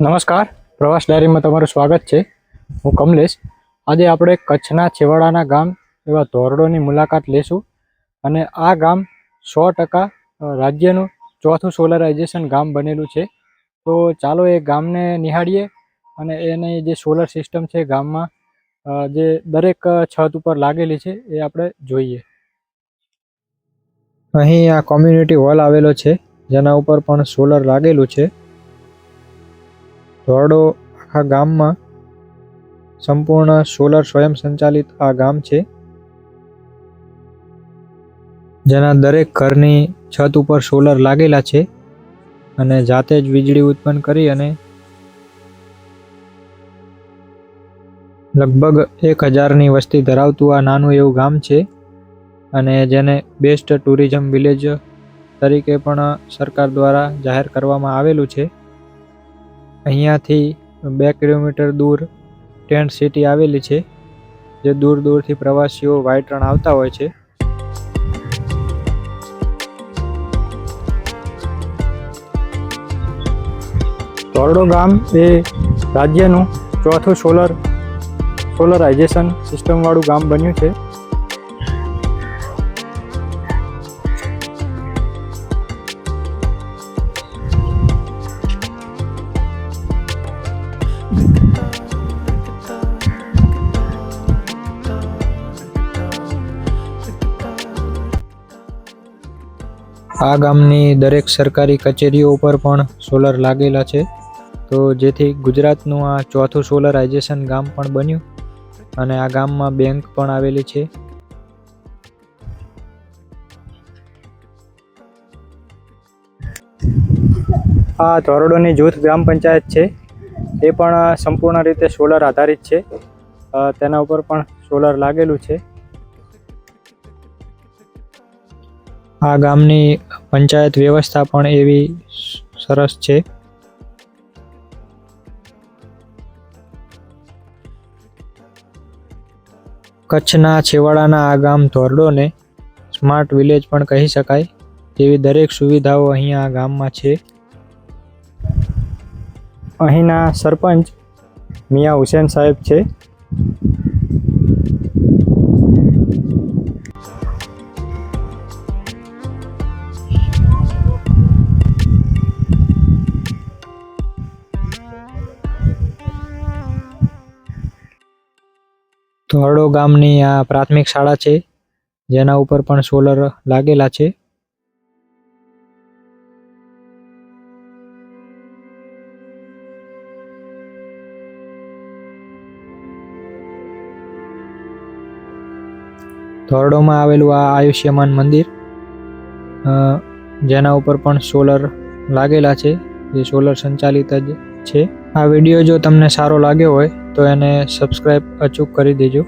નમસ્કાર. પ્રવાસ ડાયરીમાં તમારું સ્વાગત છે. હું કમલેશ. આજે આપણે કચ્છના છેવાડાના ગામ એવા ધોરડોની મુલાકાત લેશું અને આ ગામ સો ટકા રાજ્યનું ચોથું સોલરાઇઝેશન ગામ બનેલું છે. તો ચાલો એ ગામને નિહાળીએ અને એની જે સોલર સિસ્ટમ છે ગામમાં જે દરેક છત ઉપર લાગેલી છે એ આપણે જોઈએ. અહીં આ કોમ્યુનિટી હોલ આવેલો છે. જેના ઉપર પણ સોલર લાગેલું છે. ધોરડો આખા ગામમાં સંપૂર્ણ સોલર સ્વયં સંચાલિત આ ગામ છે. જેના દરેક ઘરની છત ઉપર સોલર લાગેલા છે અને જાતે જ વીજળી ઉત્પન્ન કરી અને લગભગ એક હજારની વસ્તી ધરાવતું આ નાનું એવું ગામ છે અને જેને બેસ્ટ ટુરિઝમ વિલેજ તરીકે પણ સરકાર દ્વારા જાહેર કરવામાં આવેલું છે. અહીંયાથી બે કિલોમીટર દૂર ટેન્ટ સિટી આવેલી છે, જે દૂર દૂરથી પ્રવાસીઓ વાઇટ રણ આવતા હોય છે. ધોરડો ગામ એ રાજ્યનું ચોથું સોલર સોલરાઇઝેશન સિસ્ટમવાળું ગામ બન્યું છે. આ ગામની દરેક સરકારી કચેરીઓ ઉપર પણ સોલર લાગેલા છે. તો જેથી ગુજરાતનું આ ચોથું સોલરાઇઝેશન ગામ પણ બન્યું અને આ ગામમાં બેંક પણ આવેલી છે. આ ધોરડોની જૂથ ગ્રામ પંચાયત છે. એ પણ સંપૂર્ણ રીતે સોલર આધારિત છે. તેના ઉપર પણ સોલર લાગેલું છે. આ ગામની પંચાયત વ્યવસ્થા પણ એવી સરસ છે. કચ્છના છેવાડાના આ ગામ ધોરડોને સ્માર્ટ વિલેજ પણ કહી શકાય તેવી દરેક સુવિધાઓ અહીંયા આ ગામમાં છે. અહીંના સરપંચ મિયા હુસેન સાહેબ છે. ધોરડો ગામની આ પ્રાથમિક શાળા છે. જેના ઉપર પણ સોલર લાગેલા છે. ધોરડોમાં આવેલું આ આયુષ્યમાન મંદિર જેના ઉપર પણ સોલર લાગેલા છે. જે સોલર સંચાલિત જ છે. આ વીડિયો જો તમને સારો લાગ્યો હોય તો એને સબસ્ક્રાઈબ અચૂક કરી દેજો.